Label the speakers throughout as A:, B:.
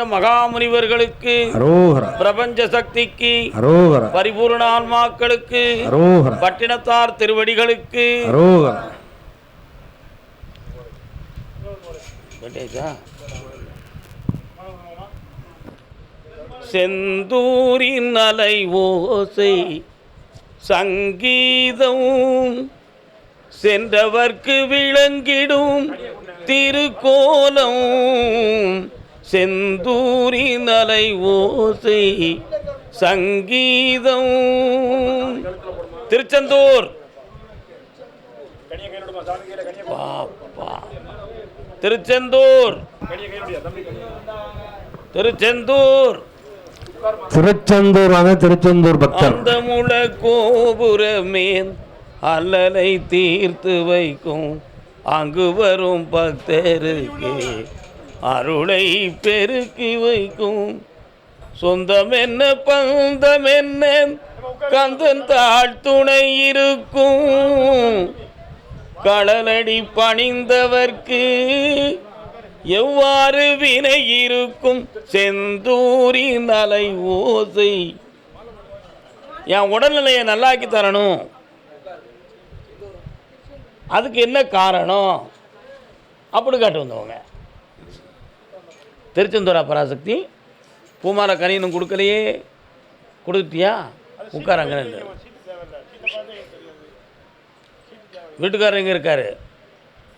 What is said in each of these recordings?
A: மகாமுனிவர்களுக்கு பிரபஞ்ச சக்திக்கு பரிபூர்ண ஆன்மாக்களுக்கு பட்டினத்தார் திருவடிகளுக்கு? செந்தூரின் அலை ஓசை சங்கீதம் சென்றவர்க்கு விளங்கிடும் திருக்கோலம். செந்தூரின் அலை ஓசை சங்கீதம். திருச்செந்தூர். திருச்செந்தூர். திருச்செந்தூர்.
B: திருச்செந்தூர் திருச்செந்தூர் பக்தர்.
A: அந்த முள கோபுரமேன் அல்லலை தீர்த்து வைக்கும். அங்கு வரும் பக்தருக்கு அருளை பெருக்கி வைக்கும். சொந்தம் என்ன பந்தம் என்ன கந்தன் தாழ் துணை இருக்கும். கடலடி பணிந்தவர்க்கு எவ்வாறு வினை இருக்கும்? செந்தூரின் அலை ஓசை. என் உடல்நிலையை நல்லாக்கி தரணும். அதுக்கு என்ன காரணம்? அப்படி காட்டு வந்தவங்க. திருச்செந்தூரா பராசக்தி பூமால கனி இன்னும் கொடுக்கலையே. கொடுத்துட்டியா? உட்காராங்க வீட்டுக்காரர் எங்கே இருக்காரு?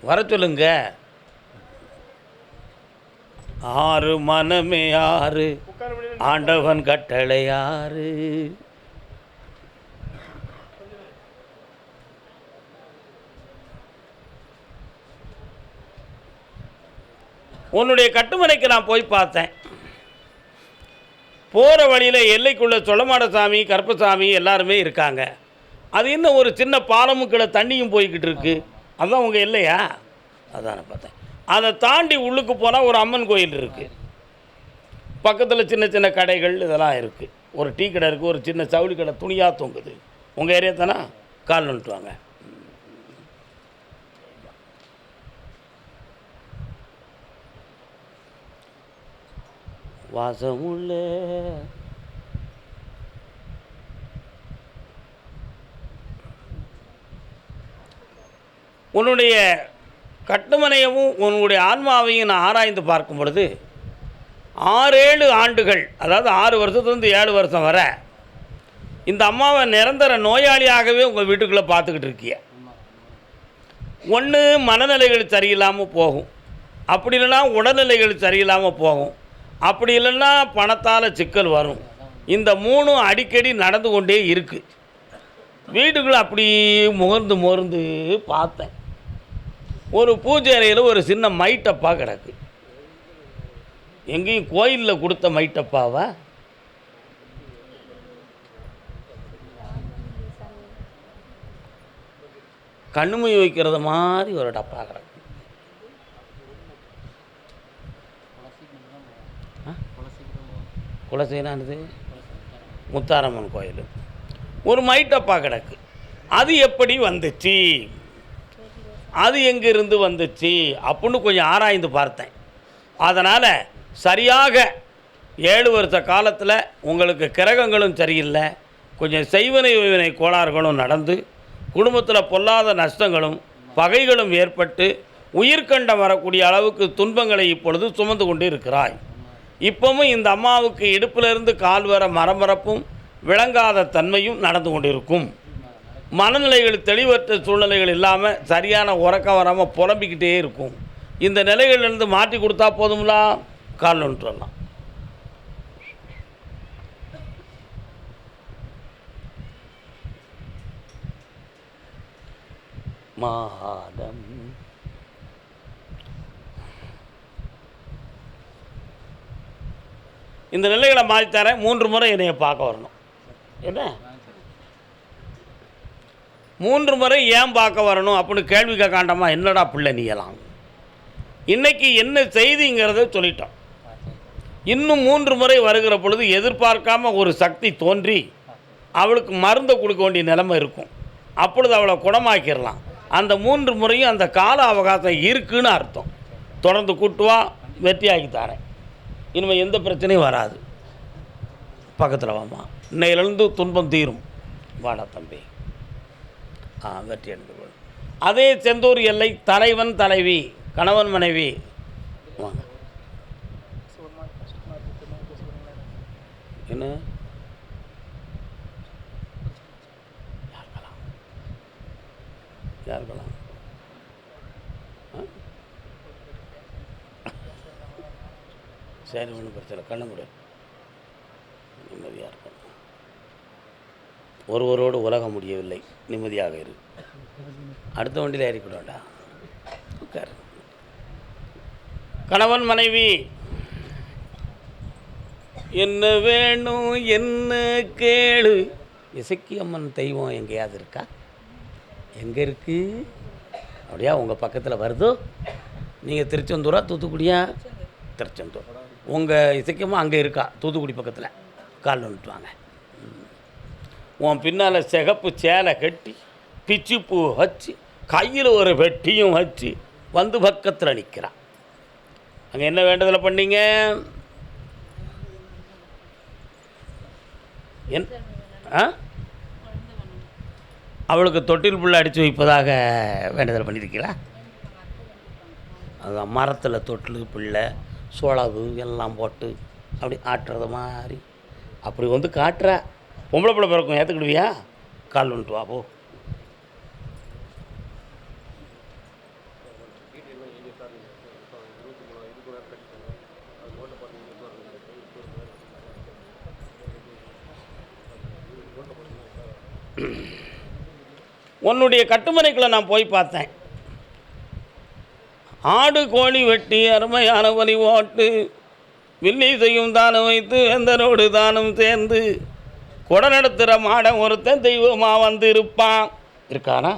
A: வர சொல்லுங்க. ஆறு மனமே ஆறு. ஆண்டவன் கட்டளை ஆறு. உன்னுடைய கட்டுமனைக்கு நான் போய் பார்த்தேன். போகிற வழியில் எல்லைக்குள்ள சொலமாட சாமி கருப்பசாமி எல்லாருமே இருக்காங்க. அது இன்னும் ஒரு சின்ன பாலமும் கீழே தண்ணியும் போய்கிட்டு இருக்கு? அதுதான் உங்கள் இல்லையா அதான் நான் பார்த்தேன். அதை தாண்டி உள்ளுக்கு போனால் ஒரு அம்மன் கோயில் இருக்குது பக்கத்தில் சின்ன சின்ன கடைகள் இதெல்லாம் இருக்குது ஒரு டீ கடை இருக்குது ஒரு சின்ன சவுளி கடை துணியாக தொங்குது. உங்கள் ஏரியா தானே? கால் நின்றுட்டு வாங்க வாசமுள்ள. உன்னுடைய கட்டுமனையவும் உன்னுடைய ஆன்மாவையும் நான் ஆராய்ந்து பார்க்கும் பொழுது ஆறேழு ஆண்டுகள் அதாவது ஆறு வருஷத்துலேருந்து ஏழு வருஷம் வர இந்த அம்மாவை நிரந்தர நோயாளியாகவே உங்கள் வீட்டுக்குள்ளே பார்த்துக்கிட்டு இருக்கிய. ஒன்று மனநிலைகள் சரியில்லாமல் போகும். அப்படி இல்லைன்னா உடல்நிலைகள் சரியில்லாமல் போகும். அப்படி இல்லைன்னா பணத்தால் சிக்கல் வரும். இந்த மூணும் அடிக்கடி நடந்து கொண்டே இருக்குது வீட்டுக்குள்ளே அப்படி முகர்ந்து முகர்ந்து பார்த்தேன். ஒரு பூஜை அறையில் ஒரு சின்ன மைட்டப்பா கிடக்கு. எங்கேயும் கோயிலில் கொடுத்த மைட்டப்பாவா? கண்ணுமை வைக்கிறது மாதிரி ஒரு டப்பா கிடக்கு. குலசேனானது முத்தாரம்மன் கோயில். ஒரு மைட்டப்பா கிடக்கு. அது எப்படி வந்துச்சு? அது எங்கிருந்து வந்துச்சு? அப்படின்னு கொஞ்சம் ஆராய்ந்து பார்த்தேன். அதனால் சரியாக ஏழு வருஷ காலத்தில் உங்களுக்கு கிரகங்களும் சரியில்லை. கொஞ்சம் செய்வனை வினை கோளாறுகளும் நடந்து குடும்பத்தில் பொல்லாத நஷ்டங்களும் பகைகளும் ஏற்பட்டு உயிர்கண்டம் வரக்கூடிய அளவுக்கு துன்பங்களை இப்பொழுது சுமந்து கொண்டு இருக்கிறாய். இப்பவும் இந்த அம்மாவுக்கு இடுப்பிலிருந்து கால் வர மரமரப்பும் விளங்காத தன்மையும் நடந்து கொண்டிருக்கும். மனநிலைகள் தெளிவற்ற சூழ்நிலைகள் இல்லாமல் சரியான உறக்கம் வராமல் புலம்பிக்கிட்டே இருக்கும். இந்த நிலைகளிலிருந்து மாற்றி கொடுத்தா போதும்லா? கால் ஒன்று மாதம் இந்த நிலைகளை மாற்றித்தரேன் மூன்று முறை என்னைய பார்க்க வரணும். என்ன? மூன்று முறை ஏன் பார்க்க வரணும் அப்படின்னு கேள்வி கேட்காண்டமா என்னடா பிள்ளை நீயலாம் இன்றைக்கி என்ன செய்திங்கிறத சொல்லிட்டோம். இன்னும் மூன்று முறை வருகிற பொழுது எதிர்பார்க்காம ஒரு சக்தி தோன்றி அவளுக்கு மருந்தை கொடுக்க வேண்டிய நிலைமை இருக்கும். அப்பொழுது அவளை குணமாக்கிடலாம். அந்த மூன்று முறையும் அந்த கால அவகாசம் இருக்குன்னு அர்த்தம். தொடர்ந்து கூட்டுவா வெற்றியாக்கி தரேன். இனிமேல் எந்த பிரச்சனையும் வராது. பக்கத்தில் வாமா இன்னையிலேருந்து துன்பம் தீரும். வாடா தம்பி. ஆ வெற்றி அடைந்து கொள். அதே செந்தூர் எல்லை தலைவன் தலைவி கணவன் மனைவி. வாங்க. என்ன? சரி ஒன்றும் பிரச்சனை கண்ணு நிம்மதியாக இருக்கும் ஒருவரோடு உலகம் முடியவில்லை. நிம்மதியாக இரு. அடுத்த வண்டியில் ஏறிக்கூடாண்டா உட்கார். கணவன் மனைவி என்ன வேணும் என்ன கேளு. இசக்கி அம்மன் தெய்வம் எங்கேயாவது இருக்கா? எங்கே இருக்கு? அப்படியா உங்கள் பக்கத்தில் வருதோ. நீங்கள் திருச்செந்தூரா தூத்துக்குடியா? திருச்செந்தூர். உங்கள் இசக்கியம்மா அங்கே இருக்கா? தூத்துக்குடி பக்கத்தில். கால் வந்துட்டு வாங்க. உன் பின்னால் சிகப்பு சேலை கட்டி பிச்சு பூ வச்சு கையில் ஒரு வெட்டியும் வச்சு வந்து பக்கத்தில் நிற்கிறான் அங்கே என்ன வேண்டுதலை பண்ணீங்க? என் ஆ? அவளுக்கு தொட்டில் புள்ள அடித்து வைப்பதாக வேண்டுதல் பண்ணியிருக்கீங்களா அதுதான் மரத்தில் தொட்டில் பிள்ளை சோளவு எல்லாம் போட்டு அப்படி ஆட்டுறது மாதிரி. அப்படி வந்து காட்டுற. பொம்பளை பிள்ளை பிறக்கும் ஏற்றுக்கிடுவியா கால் வந்துட்டு வா போ. உன்னுடைய கட்டுமனைக்குள்ளே நான் போய் பார்த்தேன். ஆடு கோழி வெட்டி அருமையான வழி ஓட்டு வில்லி செய்யும் தானம் வைத்து எந்தனோடு தானும் சேர்ந்து கொடை நடத்துகிற மாடன் ஒருத்தன் தெய்வமாக வந்து இருப்பான் இருக்கானா?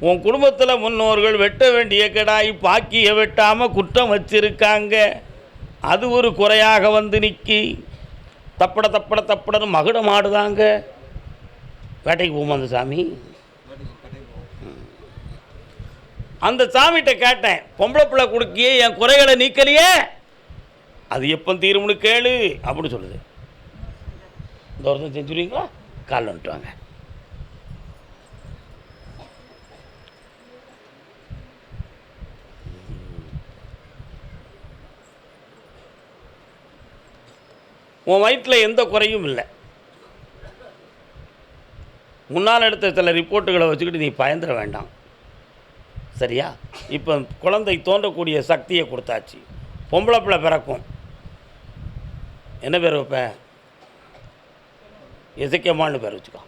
A: உன் குடும்பத்தில் முன்னோர்கள் வெட்ட வேண்டிய கெடாய் பாக்கிய வெட்டாமல் குற்றம் வச்சிருக்காங்க. அது ஒரு குறையாக வந்து நிற்கி தப்பட தப்பட தப்படன்னு மகுடம் ஆடுதாங்க. வேட்டைக்கு போமா அந்த சாமி ம். அந்த சாமிகிட்ட கேட்டேன் பொம்பளை பிள்ளை கொடுக்கியே என் குறைகளை நீக்கலையே? அது எப்போ தீரும்னு கேளு அப்படின்னு சொல்லுது. இந்த வருஷம் செஞ்சுருவீங்களா காலில் வந்துட்டு வாங்க. உன் வயிற்றில் எந்த குறையும் இல்லை. முன்னால் எடுத்த சில ரிப்போர்ட்டுகளை வச்சுக்கிட்டு நீ பயந்துட வேண்டாம். சரியா? இப்போ குழந்தை தோன்றக்கூடிய சக்தியை கொடுத்தாச்சு. பொம்பளை பிள்ளை பிறக்கும். என்ன பேர் வைப்பேன் இசைக்கம்மான்னு பேர் வச்சுக்கோ.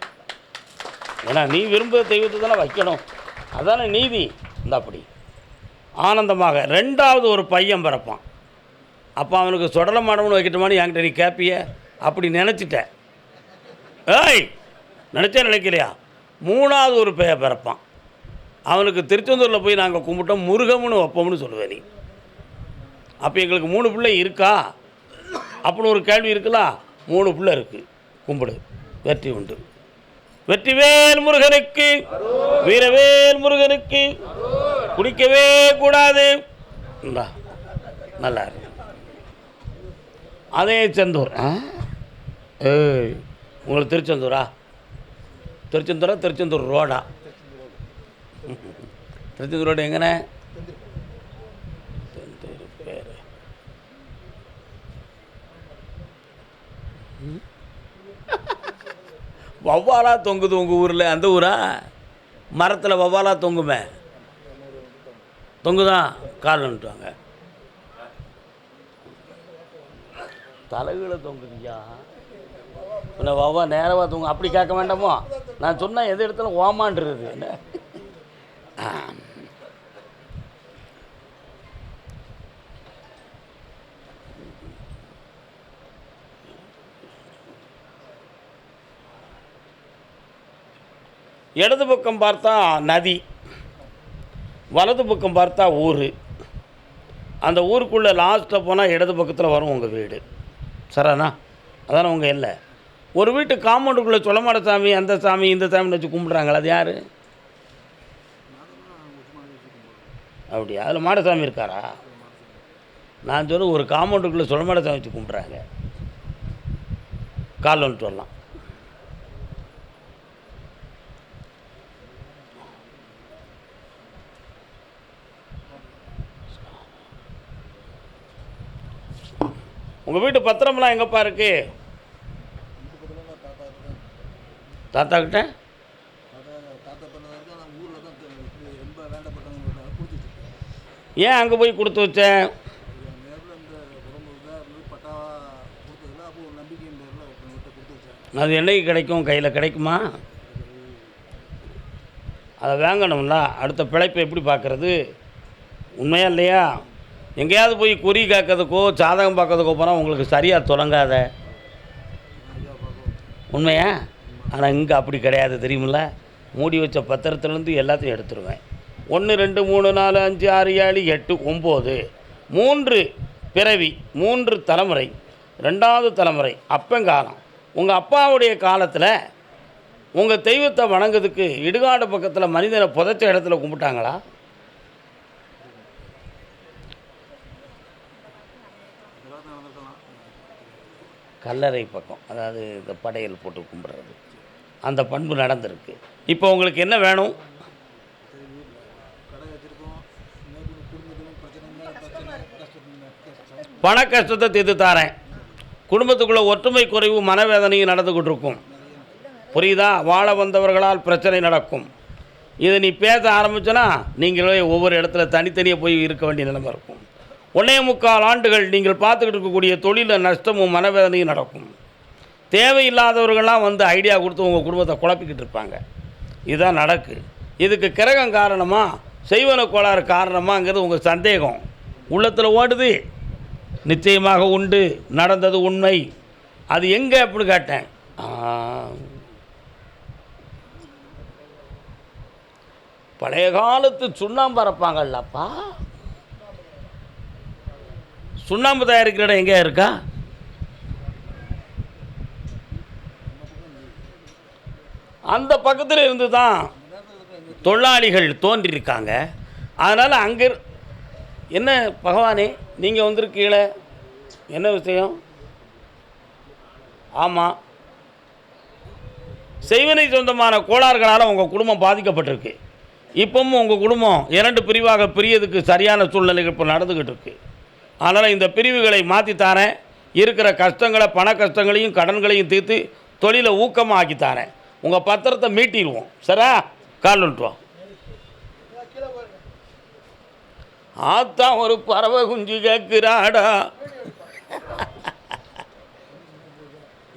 A: ஏன்னா நீ விரும்புகிற தெய்வத்தை தானே வைக்கணும். அதானே நீதி. இந்த அப்படி. ஆனந்தமாக ரெண்டாவது ஒரு பையன் பிறப்பான். அப்போ அவனுக்கு சுடல மாடம்னு வைக்கட்டுமான்னு என்கிட்ட நீ கேப்பிய? அப்படி நினச்சிட்ட. ஏய் நினச்சே நினைக்கலையா? மூணாவது ஒரு பையன் பிறப்பான். அவனுக்கு திருச்செந்தூரில் போய் நாங்கள் கும்பிட்டோம் முருகம்னு வைப்போம்னு சொல்லுவேன் நீ. அப்போ எங்களுக்கு மூணு பிள்ளை இருக்கா? அப்படின்னு ஒரு கேள்வி இருக்குல்ல? மூணு பிள்ளை இருக்குது கும்பிடு. வெற்றி உண்டு. வெற்றிவேல் முருகனுக்கு வீரவேல் முருகனுக்கு குடிக்கவே கூடாது. நல்லா இருக்கு அதே செந்தூர் ஆ? ஏய் உங்களுக்கு திருச்செந்தூரா? திருச்செந்தூரா திருச்செந்தூர் ரோடா? திருச்செந்தூர் ரோடு எங்கண்ணே? திருச்செந்தூர் பேர் வவ்வாலா தொங்குது உங்கள் ஊரில்? அந்த ஊரா? மரத்தில் வவ்வாலா தொங்குமே? தொங்குதான் காலன்ட்டுவாங்க தலைகளை தொங்குதியா? பின்ன வவ்வா நேரமாக தொங்கு அப்படி கேட்க வேண்டாமோ? நான் சொன்னால் எது இடத்துல ஓமான்றது. என்ன? Um, இடது பக்கம் பார்த்தா நதி வலது பக்கம் பார்த்தா ஊர். அந்த ஊருக்குள்ளே லாஸ்ட்டில் போனால் இடது பக்கத்தில் வரும் உங்கள் வீடு. சராண்ணா அதானே உங்கள் இல்லை ஒரு வீட்டு காம்பவுண்டுக்குள்ளே சுளமாட சாமி அந்த சாமி இந்த சாமின்னு வச்சு கும்பிட்றாங்களா? அது யார்? அப்படியா? அதில் மாடசாமி இருக்காரா? நான் சொல்ல ஒரு காம்பவுண்டுக்குள்ளே மாடசாமி வச்சு கும்பிட்றாங்க. கால் வந்துட்டு வரலாம். உங்கள் வீட்டு பத்திரம்லாம் எங்கப்பா இருக்கு? தாத்தா கிட்ட? ஏன் அங்கே போய் கொடுத்து வச்சேன்? அது என்னைக்கு கிடைக்கும்? கையில் கிடைக்குமா? அதை வாங்கணும்ல அடுத்த பிழைப்பை எப்படி பார்க்குறது? உண்மையா இல்லையா? எங்கேயாவது போய் குறி காக்கிறதுக்கோ சாதகம் பார்க்கறதுக்கோ போனால் உங்களுக்கு சரியாக தொடங்காத. உண்மையா? ஆனால் இங்கே அப்படி கிடையாது தெரியுமில்ல? மூடி வச்ச பத்திரத்துலேருந்து எல்லாத்தையும் எடுத்துருவேன். ஒன்று ரெண்டு மூணு நாலு அஞ்சு ஆறு ஏழு எட்டு ஒம்பது. மூன்று பிறவி மூன்று தலைமுறை ரெண்டாவது தலைமுறை அப்பங்காலம். உங்கள் அப்பாவுடைய காலத்தில் உங்கள் தெய்வத்தை வணங்குறதுக்கு இடுகாடு பக்கத்தில் மனிதனை புதைச்ச இடத்துல கும்பிட்டாங்களா? கல்லறை பக்கம் அதாவது இந்த படையல் போட்டு கும்பிட்றது. அந்த பண்பு நடந்திருக்கு. இப்போ உங்களுக்கு என்ன வேணும்? பண கஷ்டத்தை தீர்த்து தாரேன். குடும்பத்துக்குள்ளே ஒற்றுமை குறைவு மனவேதனையும் நடந்துக்கிட்டு இருக்கும் புரியுதா? வாழ வந்தவர்களால் பிரச்சனை நடக்கும். இதை நீ பேச ஆரம்பிச்சோன்னா நீங்களே ஒவ்வொரு இடத்துல தனித்தனியாக போய் இருக்க வேண்டிய நிலைமை இருக்கும். ஒன்னே முக்கால் ஆண்டுகள் நீங்கள் பார்த்துக்கிட்டு இருக்கக்கூடிய தொழிலில் நஷ்டமும் மனவேதனையும் நடக்கும். தேவையில்லாதவர்கள்லாம் வந்து ஐடியா கொடுத்து உங்கள் குடும்பத்தை குழப்பிக்கிட்டு இருப்பாங்க. இதுதான் நடக்கு. இதுக்கு கிரகம் காரணமாக செய்வன கோளாறு காரணமாங்கிறது உங்கள் சந்தேகம். உள்ளத்தில் ஓடுது. நிச்சயமாக உண்டு நடந்தது உண்மை. அது எங்கே அப்படின்னு கேட்டேன். பழைய காலத்து சுண்ணாம்பு அரைப்பாங்கல்லப்பா. சுண்ணாம்பு தயாரிக்கிற இடம் எங்கே இருக்கா? அந்த பக்கத்தில் இருந்து தான் தொழிலாளிகள் தோன்றியிருக்காங்க அதனால் அங்கே என்ன பகவானே? நீங்கள் வந்திருக்கீங்களே என்ன விஷயம்? ஆமாம் செய்வனை சொந்தமான கோளாறுகளால் உங்கள் குடும்பம் பாதிக்கப்பட்டிருக்கு. இப்பவும் உங்கள் குடும்பம் இரண்டு பிரிவாக பிரியதுக்கு சரியான சூழ்நிலைகள் இப்போ நடந்துக்கிட்டு இருக்கு. அதனால் இந்த பிரிவுகளை மாற்றித்தாரேன் இருக்கிற கஷ்டங்களை பண கஷ்டங்களையும் கடன்களையும் தீர்த்து தொழிலை ஊக்கமாக ஆக்கித்தாரேன் உங்கள் பத்திரத்தை மீட்டிடுவோம். சரியா? கால் விட்டுருவோம் ஆத்தா ஒரு பறவை குஞ்சு கேட்குறாடா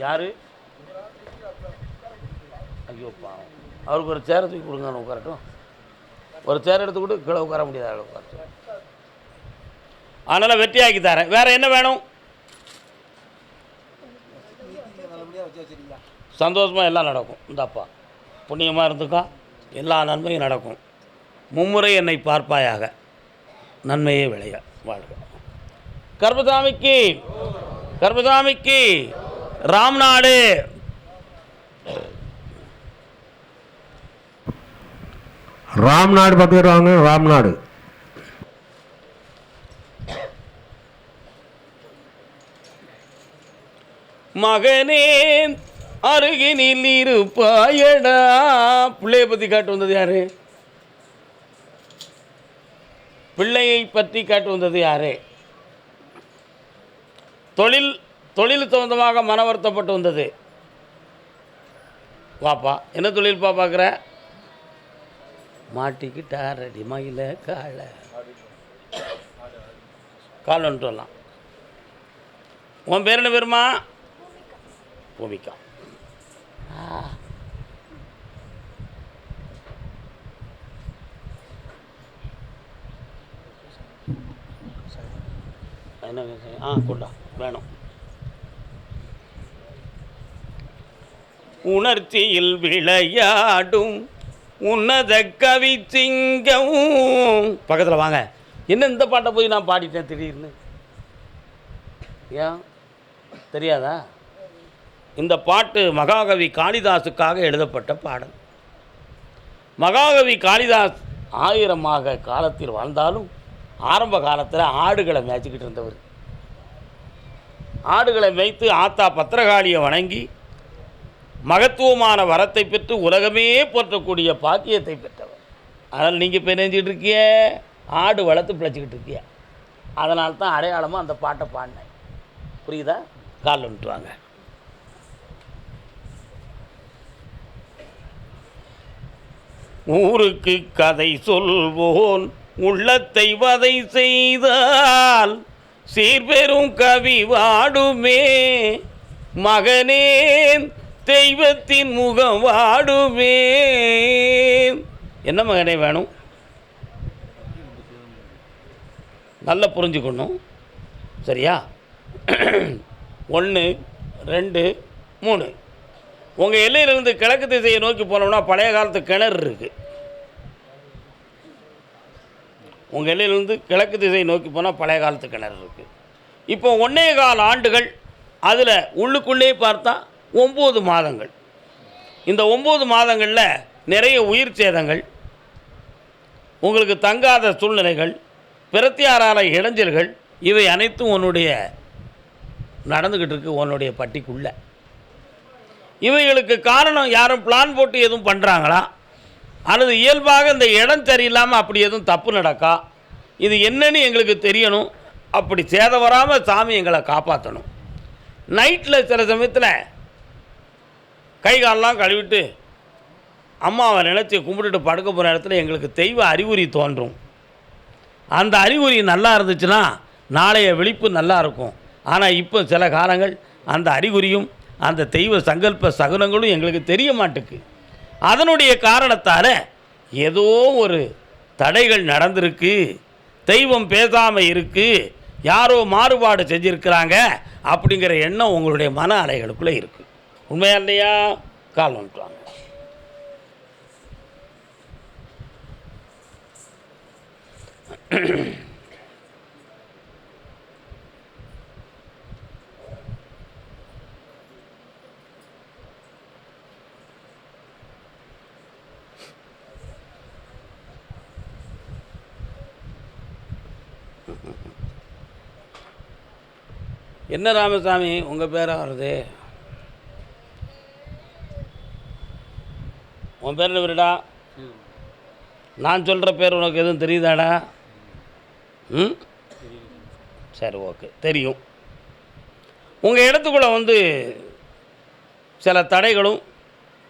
A: யாரு? ஐயோ பாவம். அவருக்கு ஒரு சேரை தூக்கி கொடுங்க உட்காரட்டும். ஒரு சேர் எடுத்துக்கிட்டு கீழே உட்கார முடியாது உட்கார அதனால் வெற்றியாக்கி தரேன். வேறு என்ன வேணும்? சந்தோஷமாக எல்லாம் நடக்கும். இந்தாப்பா புண்ணியமாக இருந்துக்கா. எல்லா நன்மையும் நடக்கும். மும்முறை என்னை பார்ப்பாயாக. நன்மையே விளைய வாழ்க. கர்பசாமிக்கு கர்பசாமிக்கு ராம்நாடு
B: ராம்நாடு பேர் வாங்க ராம்நாடு
A: மகனே அருகினில் இருப்பாயடா. பிள்ளையை பற்றி காட்டு வந்தது யாரு? பிள்ளையை பற்றி கேட்டு வந்தது யாரே? தொழில் தொழில் சம்பந்தமாக மன வருத்தப்பட்டு வந்தது. வாப்பா என்ன தொழில்ப்பா பார்க்குற மாட்டிக்கிட்டார் அடி மயில காலை. கால் வந்துட்டு வரலாம். உன் பேர் என்ன பேருமா? பூமிக்கா என்ன ஆ கொண்டா. வேணும். உணர்ச்சியில் விளையாடும் உன்னத கவி சிங்கம். பக்கத்தில் வாங்க. என்ன இந்த பாட்டை போய் நான் பாடிட்டேன் திடீர்னு? ஏன்? தெரியாதா? இந்த பாட்டு மகாகவி காளிதாசுக்காக எழுதப்பட்ட பாடல். மகாகவி காளிதாஸ் ஆயிரமாக காலத்தில் வாழ்ந்தாலும் ஆரம்ப காலத்தில் ஆடுகளை மேய்ச்சிக்கிட்டு இருந்தவர். ஆடுகளை மேய்த்து ஆத்தா பத்திரகாளியை வணங்கி மகத்துவமான வரத்தை பெற்று உலகமே போற்றக்கூடிய பாக்கியத்தை பெற்றவர். அதனால் நீங்கள் இப்போ நினைச்சிட்டு இருக்கிய ஆடு வளர்த்து பிழைச்சிக்கிட்டு இருக்கிய அதனால தான் அடையாளமாக அந்த பாட்டை பாடினேன். புரியுதா? கால் வந்துட்டு ஊருக்கு கதை சொல்வோன் உள்ளத்தை வதை செய்தால் சீர்பெரும் கவி வாடுமே. மகனேன் தெய்வத்தின் முகம் வாடுமே. என்ன மகனே வேணும்? நல்லா புரிஞ்சுக்கணும். சரியா? ஒன்று ரெண்டு மூணு. உங்கள் எல்லையிலிருந்து கிழக்கு திசையை நோக்கி போனோம்னா பழைய காலத்து கிணறு இருக்குது உங்கள் எல்லையிலிருந்து கிழக்கு திசை நோக்கி போனால் பழைய காலத்து கிணறு இருக்குது இப்போ ஒன்றே கால் ஆண்டுகள் அதில் உள்ளுக்குள்ளே பார்த்தா ஒம்பது மாதங்கள். இந்த ஒம்பது மாதங்களில் நிறைய உயிர் சேதங்கள் உங்களுக்கு தங்காத சூழ்நிலைகள் பிரத்தியாரால இடைஞ்சல்கள் இவை அனைத்தும் உன்னுடைய நடந்துக்கிட்டு இருக்கு உன்னுடைய பட்டிக்குள்ள. இவைகளுக்கு காரணம் யாரும் பிளான் போட்டு எதுவும் பண்ணுறாங்களா அல்லது இயல்பாக இந்த இடம் சரியில்லாமல் அப்படி எதுவும் தப்பு நடக்கா? இது என்னன்னு எங்களுக்கு தெரியணும். அப்படி சேதம் வராமல் சாமி எங்களை காப்பாற்றணும் நைட்டில் சில சமயத்தில் கை காலெலாம் கழுவிட்டு அம்மாவை நினச்சி கும்பிட்டுட்டு படுக்க போகிற இடத்துல எங்களுக்கு தெய்வ அறிகுறி தோன்றும். அந்த அறிகுறி நல்லா இருந்துச்சுன்னா நாளைய விழிப்பு நல்லா இருக்கும். ஆனால் இப்போ சில காலங்கள் அந்த அறிகுறியும் அந்த தெய்வ சங்கல்ப சகுனங்களும் எங்களுக்கு தெரிய மாட்டேக்கு. அதனுடைய காரணத்தால் ஏதோ ஒரு தடைகள் நடந்திருக்கு தெய்வம் பேசாமல் இருக்குது யாரோ மாறுபாடு செஞ்சுருக்கிறாங்க அப்படிங்கிற எண்ணம் உங்களுடைய மன அலைகளுக்குள்ளே இருக்குது உண்மையா இல்லையா? கால் வந்துட்டுவாங்க என்ன ராமசாமி உங்கள் பேராக வருது? உன் பேர் என்ன நான் சொல்கிற பேர் உனக்கு எதுவும் தெரியுதாடா? ம்? சரி ஓகே தெரியும். உங்கள் இடத்துக்குள்ளே வந்து சில தடைகளும்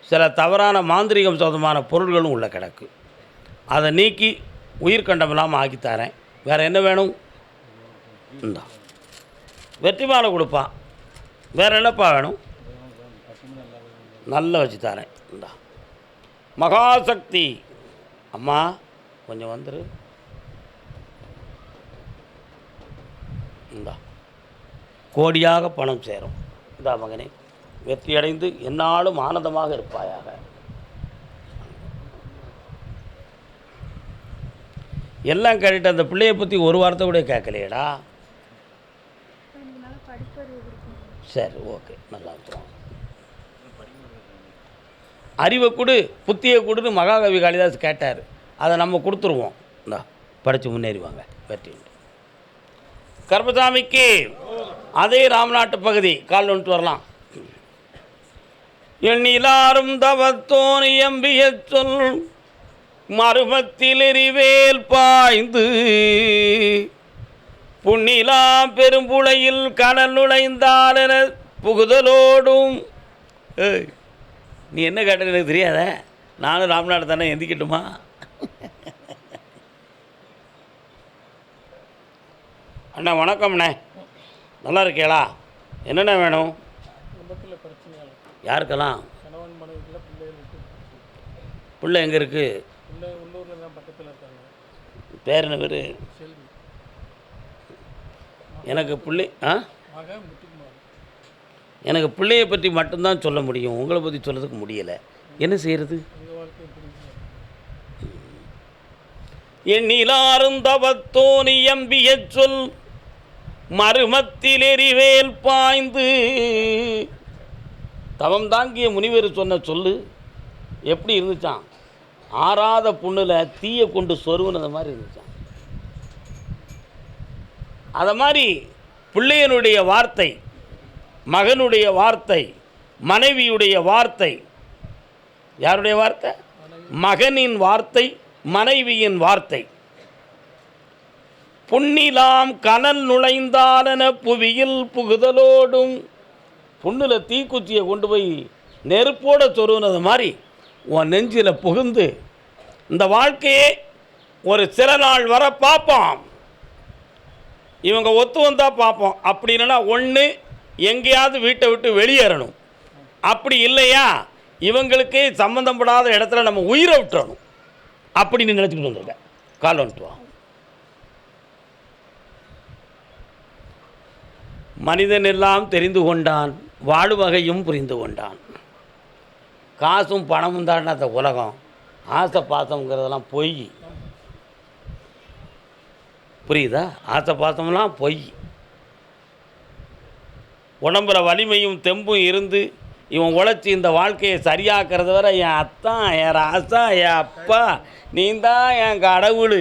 A: சில தவறான மாந்திரிகம் சொந்தமான பொருள்களும் உள்ள கிடக்கு. அதை நீக்கி உயிர்கண்டம் இல்லாமல் ஆக்கி தரேன் வேறு என்ன வேணும்? இந்தா. வெற்றி மாலை கொடுப்பான் வேறு என்னப்பா வேணும்? நல்லா வச்சு தரேன். இந்தா. மகாசக்தி. அம்மா கொஞ்சம் வந்துரு. இந்தா. கோடியாக பணம் சேரும். இந்தா மகனே வெற்றியடைந்து என்னாலும் ஆனந்தமாக இருப்பாயாக. எல்லாம் கேட்டுட்டு அந்த பிள்ளையை பற்றி ஒரு வார்த்தை கூட கேட்கலையடா. சரி ஓகே நல்லா இருக்கிறோம். அறிவை கொடு புத்தியை கொடுன்னு மகாகவி காளிதாஸ் கேட்டார். அதை நம்ம கொடுத்துருவோம். இந்தா படித்து முன்னேறிவாங்க வெற்றி. கர்மசாமிக்கு அதே ராமநாட்டு பகுதி கால் வந்துட்டு வரலாம். எண்ணிலாரும் தவத்தோன் எம்பிய சொல் மருமத்தில் எரிவேல் பாய்ந்து. புண்ணிலா பெரும்புளையில் கடல் நுழைந்தாலென புகுதலோடும். ஏய் நீ என்ன கேட்ட எனக்கு தெரியாத? நானும் ராம்நாடு தானே எந்திக்கட்டுமா? அண்ணா வணக்கம்ண்ணே. நல்லா இருக்கேளா என்னண்ணே வேணும்? யாருக்கெல்லாம்? பிள்ளை எங்கே இருக்குது
C: பிள்ளை உள்ளூரில் தான் பக்கத்தில் இருக்காங்க.
A: பேர் என்ன பேர்?
C: செல்வி.
A: எனக்கு பிள்ளை ஆ?
C: முத்துக்குமார்.
A: எனக்கு பிள்ளையை பற்றி மட்டும்தான் சொல்ல முடியும். உங்களை பற்றி சொல்லதுக்கு முடியலை. என்ன செய்கிறது
C: எங்கள் வாழ்க்கை பிடிக்கும்
A: எண்ணிலாரும் தவத்தோனி எம்பிய சொல் மருமத்தில் எரிவேல் பாய்ந்து. தவம் தாங்கிய முனிவர் சொன்ன சொல்லு எப்படி இருந்துச்சான் ஆறாத புண்ணில் தீயை கொண்டு சொருவுனது மாதிரி இருந்துச்சான் அதை மாதிரி பிள்ளையனுடைய வார்த்தை மகனுடைய வார்த்தை மனைவியுடைய வார்த்தை யாருடைய வார்த்தை? மகனின் வார்த்தை மனைவியின் வார்த்தை. புண்ணிலாம் கனல் நுழைந்தாலன புவியில் புகுதலோடும் புண்ணில் தீக்குச்சியை கொண்டு போய் நெருப்போட சொருகினது மாதிரி உன் நெஞ்சில் புகுந்து இந்த வாழ்க்கையே ஒரு சில நாள் வர பார்ப்போம் இவங்க ஒத்து வந்தால் பார்ப்போம் அப்படி இல்லைன்னா ஒன்று எங்கேயாவது வீட்டை விட்டு வெளியேறணும். அப்படி இல்லையா? இவங்களுக்கு சம்மந்தப்படாத இடத்துல நம்ம உயிரை விட்டுறணும். அப்படின்னு நினச்சிக்கிட்டு வந்திருக்கேன் கால் வந்துட்டு மனிதன் எல்லாம் தெரிந்து கொண்டான் வாழ்வகையும் புரிந்து கொண்டான். காசும் பணமும் தான் அந்த உலகம். ஆசை பாசம்ங்கிறதெல்லாம் பொய். புரியுதா? ஆசை பாசம்லாம் பொய். உடம்புல வலிமையும் தெம்பும் இருந்து இவன் உழைச்சி இந்த வாழ்க்கையை சரியாக்குறது வரை என் அத்தான் என் ராசா என் அப்பா நீ தான் என் கடவுள்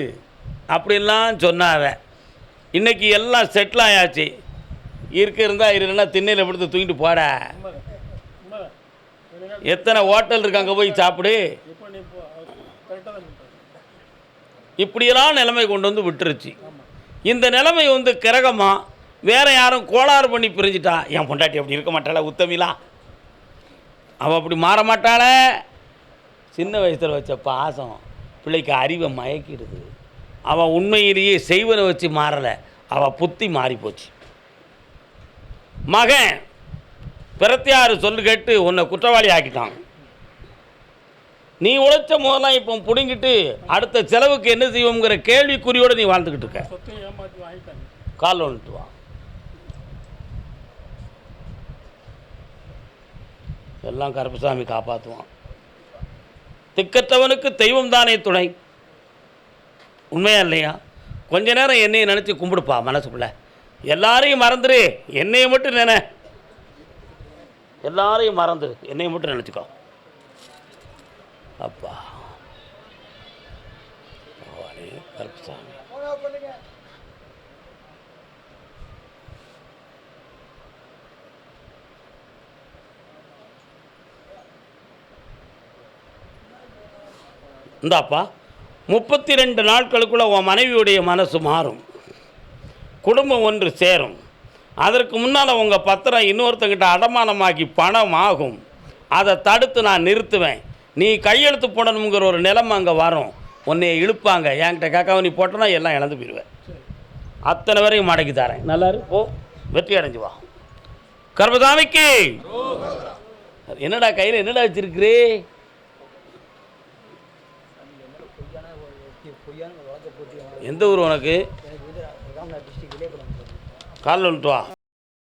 A: அப்படின்லாம் சொன்னாவ. இன்னைக்கு எல்லாம் செட்டில் ஆயாச்சு. இருக்க இருந்தால் இல்லைன்னா திண்ணையில் படுத்து தூங்கிட்டு போட. எத்தனை ஹோட்டல் இருக்கு அங்கே போய் சாப்பிடு? இப்படியெல்லாம் நிலைமை கொண்டு வந்து விட்டுருச்சு. இந்த நிலைமை வந்து கிரகமா வேற யாரும் கோளாறு பண்ணி பிரிஞ்சிட்டா? என் பொண்டாட்டி அப்படி இருக்க மாட்டாள உத்தமிலாம் அவள் அப்படி மாற மாட்டாளே. சின்ன வயசில் வச்ச பாசம் பிள்ளைக்கு அறிவை மயக்கிடுது. அவள் உண்மையிலேயே செய்வனை வச்சு மாறலை. அவள் புத்தி மாறிப்போச்சு. மகன் பிரத்தியார் சொல்லு கேட்டு உன்னை குற்றவாளி ஆக்கிட்டான். நீ உழைச்ச முதலாம் இப்போ பிடுங்கிட்டு அடுத்த செலவுக்கு என்ன செய்வோங்கிற கேள்விக்குறியோடு நீ வாழ்ந்துக்கிட்டு இருக்க. கால் ஒன்று வா. எல்லாம் கருப்பசாமி காப்பாற்றுவான் திக்கத்தவனுக்கு தெய்வம் தானே துணை. உண்மையா இல்லையா? கொஞ்ச நேரம் என்னையை நினச்சி கும்பிடுப்பா மனசுக்குள்ள. எல்லாரையும் மறந்துடு என்னையை மட்டும் நினை. எல்லாரையும் மறந்துரு என்னை மட்டும் நினச்சிக்கோ. அப்பா. பகவானே இந்தாப்பா முப்பத்தி ரெண்டு நாட்களுக்குள்ள உன் மனைவியுடைய மனசு மாறும். குடும்பம் ஒன்று சேரும். அதற்கு முன்னால் உங்கள் பத்திரம் இன்னொருத்தங்கிட்ட அடமானமாக்கி பணம் ஆகும் அதை தடுத்து நான் நிறுத்துவேன். நீ கையெழுத்து போடணுங்கிற ஒரு நிலைமை அங்கே வரும். உன்னைய இழுப்பாங்க. என்கிட்ட காக்காவை நீ போட்டனா எல்லாம் இழந்து போயிடுவேன் அத்தனை வரையும் மடக்கி தரேன். நல்லா போ. வெற்றி அடைஞ்சு வா. கர்மசாமிக்கு! என்னடா கையில் என்னடா வச்சிருக்கிறே? எந்த ஊர் உனக்கு? காலில் வந்துட்டு வா.